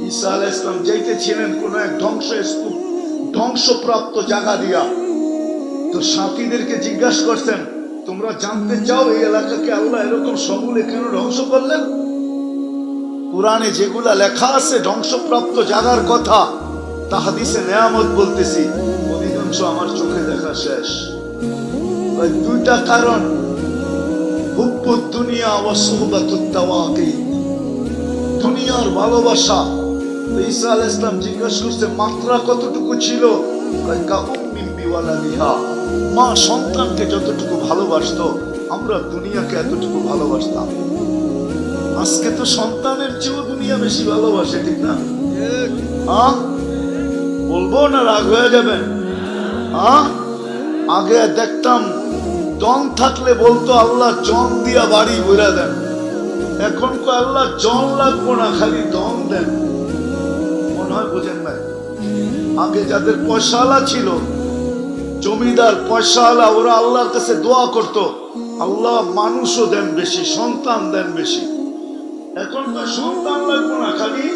ঈসা আলাহ ইসলাম যাইতেছিলেন কোন এক ধ্বংস স্তূপ ধ্বংসপ্রাপ্ত জায়গা দিয়া। তো সাথীদেরকে জিজ্ঞাসা করছেন, তোমরা জানতে চাও এই এলাকাকে আল্লাহ এরকম সমূলে কেন ধ্বংস করলেন? কোরআনে যেগুলা লেখা আছে, ধ্বংসপ্রাপ্ত জাগার কথা তাহাদিসে নেয়ামত বলতেছি, অধিকাংশ আমার চোখে দেখা শেষ। ওই দুইটা কারণ, হুব্বুদ দুনিয়া ও সুহবাতুত তাওয়াকি দুনিয়ার ভালোবাসা ঈসা আলাইহিস সালাম জিজ্ঞাসা করছে মাত্রা কতটুকু ছিল? মা সন্তানকে যতটুকু ভালোবাসতো, আমরা দুনিয়াকে এতটুকু ভালোবাসতাম। আজকে তো সন্তানের চেয়েও দুনিয়া বেশি ভালোবাসে, ঠিক না? বলব না রাগ হয়ে যাবেন আগে দেখতাম, জন থাকলে বলতো, আল্লাহ জন দিয়া বাড়ি ঘুরে দেন। এখন আল্লাহ জন লাগবো না, খালি দম দেন। আগে যাদের পয়সালা ছিল, জমিদার পয়সালা, ওরা আল্লাহর কাছে দোয়া করত, আল্লাহ মানুষও দেন বেশি, সন্তান দেন বেশি। এখন তো সন্তান লাগবো না খালি।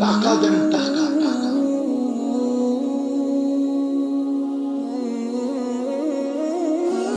টাকা দেন টাকা টাকা।